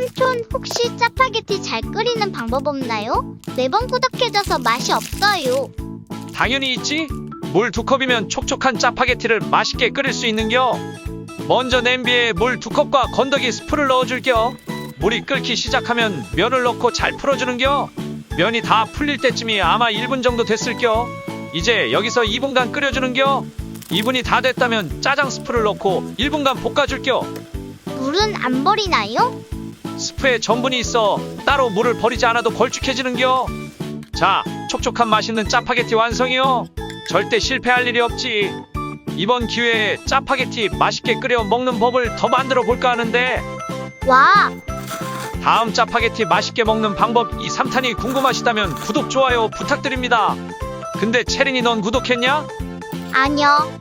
삼촌 혹시 짜파게티 잘 끓이는 방법 없나요? 매번 꾸덕해져서 맛이 없어요. 당연히 있지. 물 두 컵이면 촉촉한 짜파게티를 맛있게 끓일 수 있는겨. 먼저 냄비에 물 두 컵과 건더기 스프를 넣어줄겨. 물이 끓기 시작하면 면을 넣고 잘 풀어주는겨. 면이 다 풀릴 때쯤이 아마 1분 정도 됐을겨. 이제 여기서 2분간 끓여주는겨. 2분이 다 됐다면 짜장 스프를 넣고 1분간 볶아줄겨. 물은 안 버리나요? 스프에 전분이 있어 따로 물을 버리지 않아도 걸쭉해지는겨. 자, 촉촉한 맛있는 짜파게티 완성이요. 절대 실패할 일이 없지. 이번 기회에 짜파게티 맛있게 끓여 먹는 법을 더 만들어 볼까 하는데 와, 다음 짜파게티 맛있게 먹는 방법 이 3탄이 궁금하시다면 구독 좋아요 부탁드립니다. 근데 체린이 넌 구독했냐? 아니요.